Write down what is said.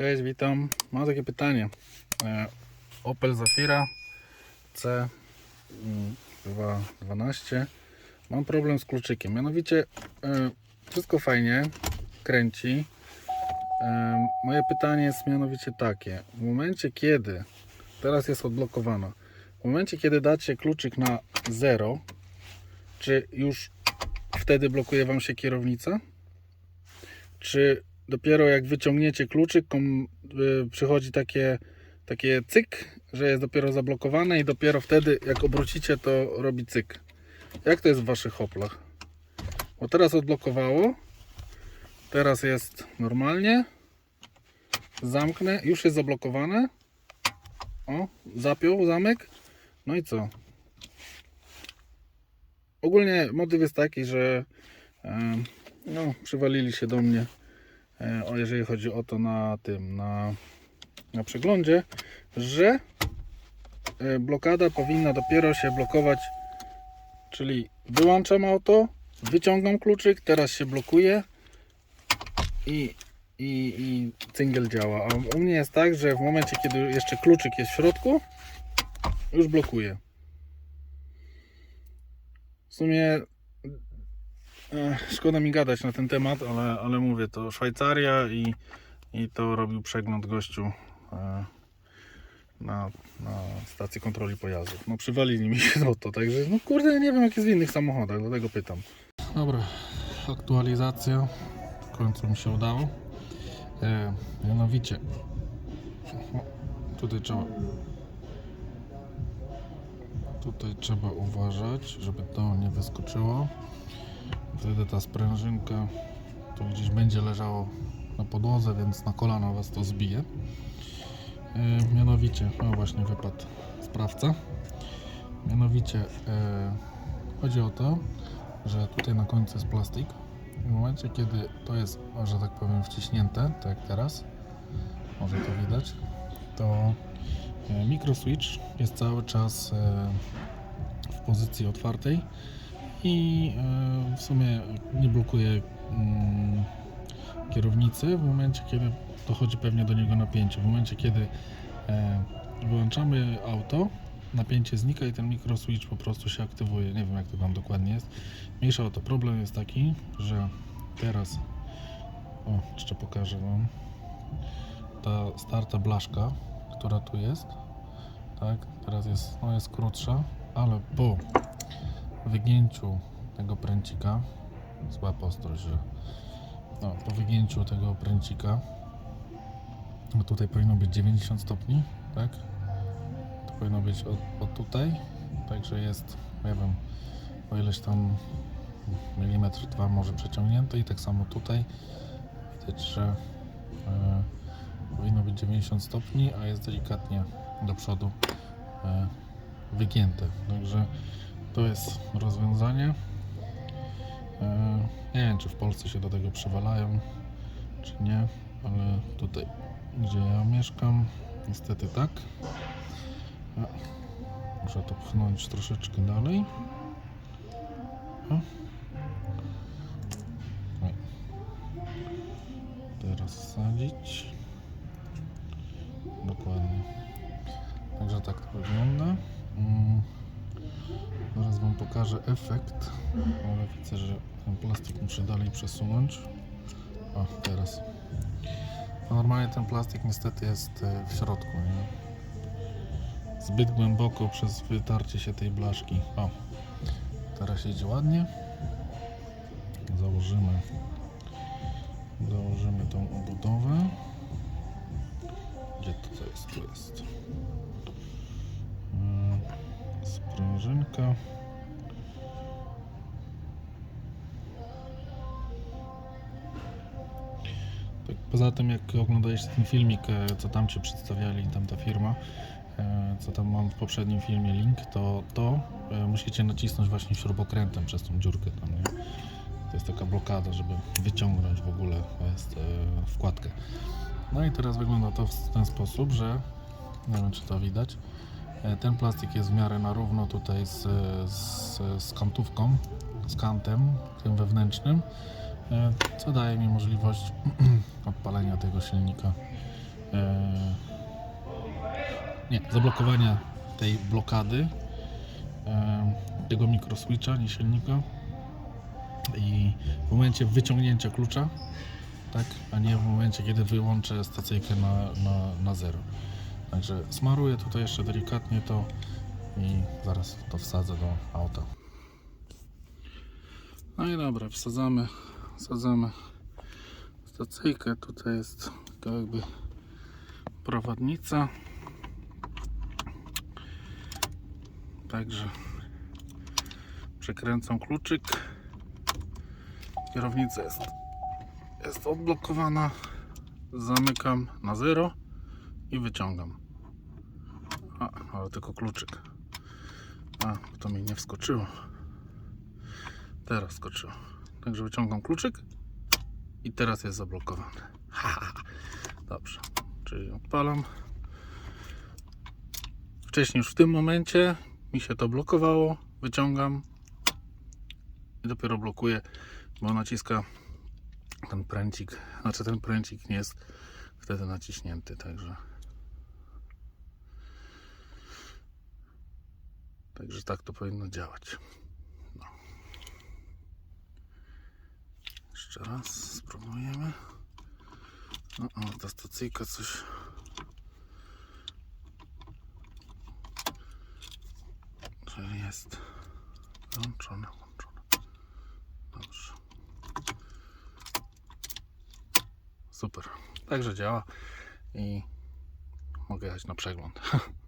Cześć, witam. Mam takie pytanie. E, Opel Zafira C mm, 212. Mam problem z kluczykiem. Mianowicie e, wszystko fajnie kręci. E, Moje pytanie jest mianowicie takie. W momencie kiedy teraz jest odblokowana. W momencie kiedy dacie kluczyk na 0, czy już wtedy blokuje Wam się kierownica? Czy dopiero jak wyciągniecie kluczyk, kom, y, przychodzi takie, takie cyk, że jest dopiero zablokowane i dopiero wtedy jak obrócicie to robi cyk. Jak to jest w Waszych hoplach? Bo teraz odblokowało, teraz jest normalnie, zamknę, już jest zablokowane, o, zapiął zamek, no i co? Ogólnie motyw jest taki, że no, przywalili się do mnie jeżeli chodzi o to na tym, na, na przeglądzie, że e, blokada powinna dopiero się blokować, czyli wyłączam auto, wyciągam kluczyk, teraz się blokuje i, i, i działa. A u mnie jest tak, że w momencie, kiedy jeszcze kluczyk jest w środku, już blokuje. W sumie Szkoda mi gadać na ten temat, ale, ale mówię, to Szwajcaria i, i to robił przegląd gościu e, na, na stacji kontroli pojazdów. No przywalili mi się no to, także no kurde, nie wiem jak jest w innych samochodach, dlatego pytam. Dobra, aktualizacja w końcu mi się udało. E, mianowicie, tutaj trzeba tutaj trzeba uważać, żeby to nie wyskoczyło. Wtedy ta sprężynka to gdzieś będzie leżało na podłodze, więc na kolana Was to zbije. E, mianowicie, no właśnie wypadł sprawca. Mianowicie e, chodzi o to, że tutaj na końcu jest plastik. W momencie, kiedy to jest, że tak powiem, wciśnięte, tak jak teraz, może to widać, to e, mikroswitch jest cały czas e, w pozycji otwartej i e, w sumie nie blokuje mm, kierownicy w momencie, kiedy dochodzi pewnie do niego napięcie. W momencie, kiedy e, wyłączamy auto, napięcie znika i ten mikroswitch po prostu się aktywuje. Nie wiem, jak to tam dokładnie jest. Mniejsza o to. Problem jest taki, że teraz o, jeszcze pokażę Wam ta starta blaszka, która tu jest tak, teraz jest, no jest krótsza, ale po wygięciu tego pręcika, zła postrość, że no, po wygięciu tego pręcika, no tutaj powinno być 90 stopni, tak? To powinno być od, od tutaj, także jest, nie wiem, o ileś tam milimetr, dwa może przeciągnięte i tak samo tutaj widać, że e, powinno być 90 stopni, a jest delikatnie do przodu e, wygięte, także to jest rozwiązanie. E, Nie wiem, czy w Polsce się do tego przywalają, czy nie, ale tutaj, gdzie ja mieszkam, niestety tak. Muszę to pchnąć troszeczkę dalej. Teraz wsadzić. Dokładnie. Także tak to wygląda. Zaraz Wam pokażę efekt, ale widzę, że ten plastik muszę dalej przesunąć. O, teraz. No normalnie ten plastik niestety jest e, w środku, nie? Zbyt głęboko przez wytarcie się tej blaszki. O, teraz idzie ładnie. Założymy, założymy tą Sprężynka. Tak, poza tym, jak oglądaliście ten filmik, e, co tam Ci przedstawiali, tamta firma, e, co tam mam w poprzednim filmie link, to to e, musicie nacisnąć właśnie śrubokrętem przez tą dziurkę tam, nie? To jest taka blokada, żeby wyciągnąć w ogóle wkładkę. No i teraz wygląda to w ten sposób, że nie wiem czy to widać. E, Ten plastik jest w miarę na równo tutaj z, z, z kantówką, z kantem, tym wewnętrznym, e, co daje mi możliwość odpalenia tego silnika. E, nie, zablokowania tej blokady tego mikroswitcha, nie silnika i w momencie wyciągnięcia klucza tak, a nie w momencie kiedy wyłączę stacyjkę na, na, na zero także smaruję tutaj jeszcze delikatnie to i zaraz to wsadzę do auta. No i dobra, wsadzamy wsadzamy. Stacyjkę tutaj jest taka jakby prowadnica. Także przekręcam kluczyk. Kierownica jest jest odblokowana. Zamykam na zero i wyciągam. A, ale tylko kluczyk. A, to mi nie wskoczyło. Teraz skoczyło także wyciągam kluczyk i teraz jest zablokowany. Ha, ha, ha. dobrze. Czyli odpalam. Wcześniej już w tym momencie mi się to blokowało. Wyciągam. I dopiero blokuję bo naciska ten pręcik, znaczy ten pręcik nie jest wtedy naciśnięty, także także tak to powinno działać. No. Jeszcze raz spróbujemy. No, ale ta stacyjka coś czyli jest włączone, włączone. Dobrze. Super. Także działa i mogę jechać na przegląd.